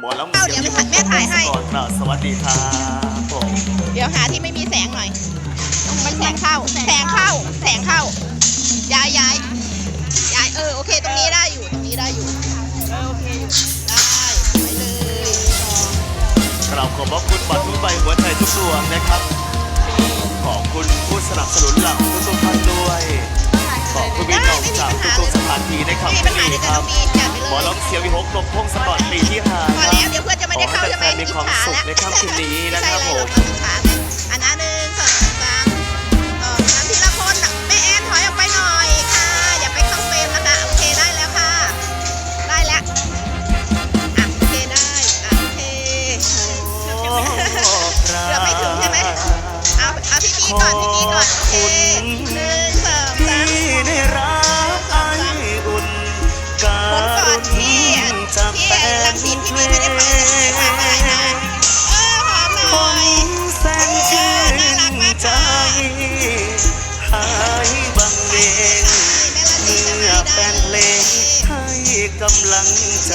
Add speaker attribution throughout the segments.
Speaker 1: หมอลำ
Speaker 2: เอาเดี๋ยวแม่ถ่ายให้
Speaker 1: ก่อนครับสวัสดีครับผม
Speaker 2: เดี๋ยวหาที่ไม่มีแสงหน่อยมันแสงเข้า แสงเข้า แสงเข้า ย้ายย้ายย้ายเออโอเค ตรงนี้ได้อยู่ ตรงนี้ได้อยู่เออโอเคอยู่ได้ไปเลย
Speaker 1: กราบขอบพระคุณบัตรทุกใบหัวใจทุกดวงนะครับ ขอบคุณผู้สนับสนุนหลักทุกๆ ๆสถานที่ใน
Speaker 2: ไม่
Speaker 1: ค่ำ
Speaker 2: มี
Speaker 1: คื
Speaker 2: ปัญ
Speaker 1: น
Speaker 2: หา
Speaker 1: นี้
Speaker 2: เดี๋ยว
Speaker 1: ค
Speaker 2: จะ
Speaker 1: รับ
Speaker 2: ต้องมีจัดไป
Speaker 1: หมอ
Speaker 2: เลย
Speaker 1: ลำเสียงวิหกลมพงศกรปีที่ห้า
Speaker 2: พอ
Speaker 1: ค
Speaker 2: แล้ว
Speaker 1: รับ
Speaker 2: เดี๋ยวเพื่อนจะไม่ได้เข้า
Speaker 1: ขอ
Speaker 2: ใช่ไหม
Speaker 1: ให้แฟนๆมีความสุขในค่ำคืนนี้นะครับผม
Speaker 2: ไใช่เลยเราขาอันนั้นหนึ่ง กำ
Speaker 1: ลังใจ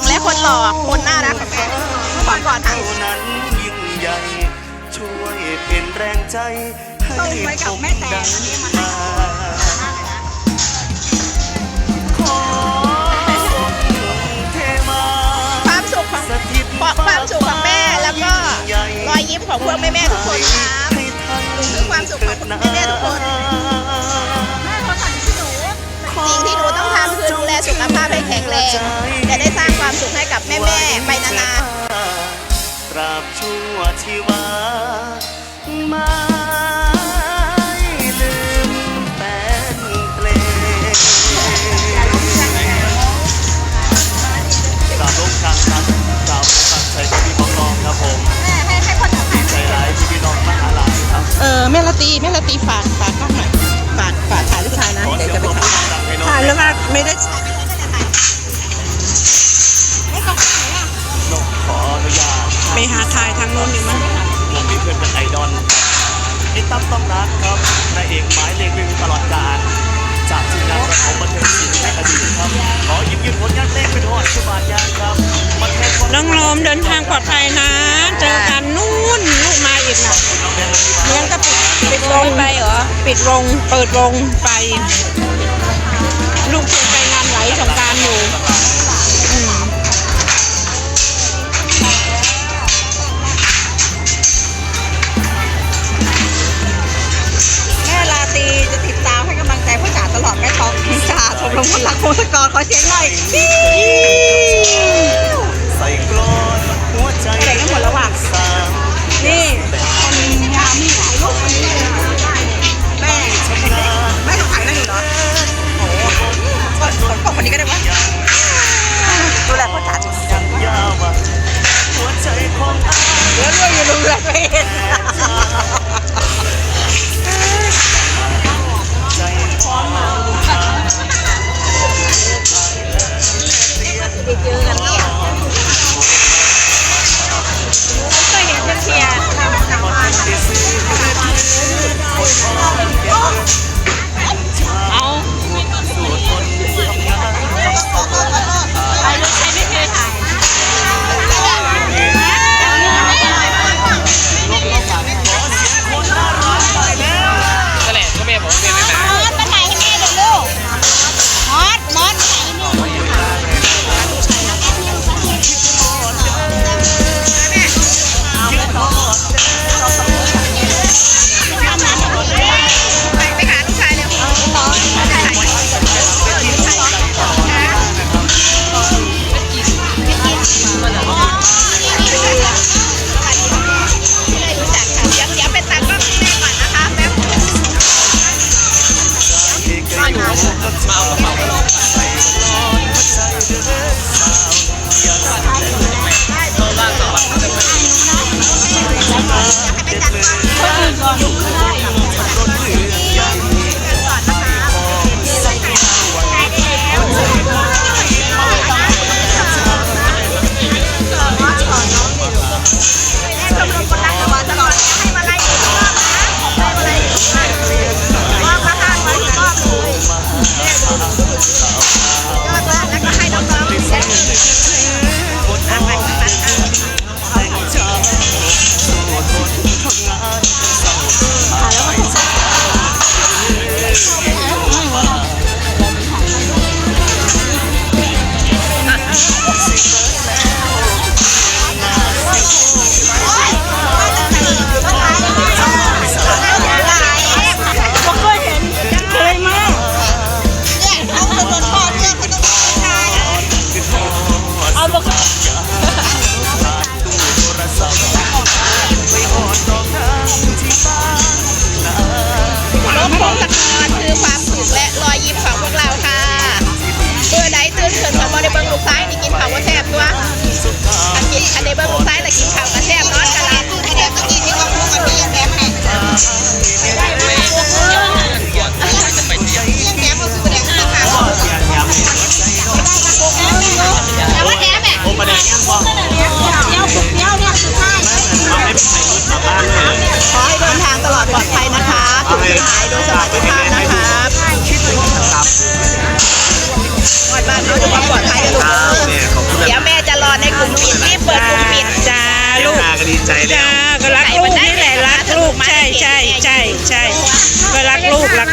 Speaker 1: งและค
Speaker 2: นห
Speaker 1: ล่
Speaker 2: อคน
Speaker 1: น่ารัก
Speaker 2: ของแม่ขอก่อนค่ะ
Speaker 1: เท่านั้นยิ่งใหญ่ ช่วยเป็นแรงใจ ให้
Speaker 2: ส่งไปกับแม่แตน
Speaker 1: ผมดังมาขอส่งเทมา
Speaker 2: ความสุขของ
Speaker 1: สถิต
Speaker 2: ความสุขของแม่แล้วก็รอยยิ้มของพวกแม่แม่ๆทุกคนครับคือความสุขของแม่ๆทุกคน สิ่งที่หนูต้องทำคือดูแลสุขภาพให้แข็งแรงจะได้สร้างความสุขให้กับแม่แม่ๆไปนาน
Speaker 1: ตราบชั่วชีวาไม่ลืมแฟนเพลงกราบลงกลางครับกราบตัดใจพี่น้องครับผม
Speaker 2: ๆแม่ให้ให้คนถ่าย
Speaker 1: ใจร้ายพี่น้องมหาลายครับ
Speaker 2: เออแม่ละตีแม่ละตีฝา ไป
Speaker 1: หา
Speaker 2: ถ่ายทางโน้นดีมั้ย
Speaker 1: ผมมีเพื่อนเป็นไอดอลไอ้ตั้มต้องรักครับนายเอกหมายเลขหนึ่งตลอดกาลจากทีมงานประถมบันเทิงศิลป์ในอดีตครับ ขอหยิบยืนผลงานเพลงเป็นหอดชุบานยางครับมาแทนความ
Speaker 3: น้องโรมเดินทางปลอดภัยนะ เจอกันนู่นลูกมาอีกนะ
Speaker 1: น้องแดงและพี่
Speaker 3: เลี้ยงก็ปิดปิดวงไปเหรอ ปิดวงเปิดวงไป ลูกไชมรมค
Speaker 1: นรักพ
Speaker 2: ง
Speaker 1: ศ
Speaker 3: ก
Speaker 1: ร
Speaker 2: ขอเสี
Speaker 1: ย
Speaker 2: งหน่อ
Speaker 1: ย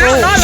Speaker 1: นะ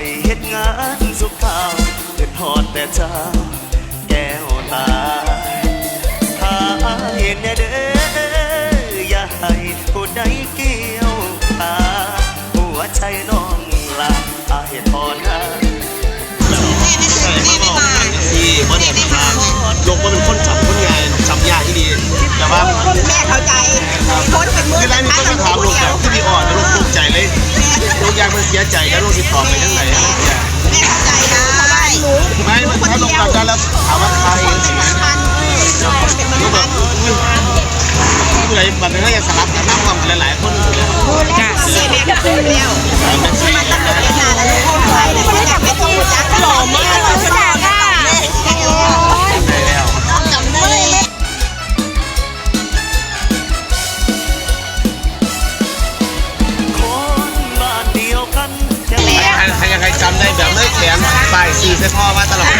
Speaker 2: อยเฮ็ด
Speaker 4: งาน
Speaker 1: สุขข่าวเป็นหอดแต่เจ้าแก้วตาถ้าเห็นเด้อย่าให้ผู้ใดเกี่ยวตาหัวใจน้องลาอาเห็ดพอนะ
Speaker 5: ที่บ่ได้ทำลงมาเป็นคนจับคนใงานจับยากที่ดีแต่ว่า
Speaker 2: แม่เข้าใจคนเป็นมือ
Speaker 5: เป็นเท้าเป็นหัวเดียวที่มีอ่อนแล้วลูกใจเลย ลูกยากมันเสียใจแล้วลูกติดต่อไปทั้งไหน
Speaker 2: แล้วเนี่ยไม่เข้าใจนะเพราะว่าหนู
Speaker 5: ไม่มันเขาลงกลับได้แล้วถามว่าใคร
Speaker 2: ใช่ไหม
Speaker 5: ลูกแบบผู้ใดบัตรนี้จะสลับกันนั่งความหลายๆคนอยู่แล้ว
Speaker 3: จ้ะ
Speaker 2: เสียแม่ก็คือเร็วมันตั้งแต่เวลาแล้วลูกคนไว้แต่ไม่อยากให้ตัวจักหล่อมากเลยใช่
Speaker 5: ไหม ซื้อ
Speaker 2: ใส่พ่อ
Speaker 1: มาตลอด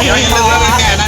Speaker 1: เดี๋ยวอย่า
Speaker 5: ลืมว่าเป็นแก่นะ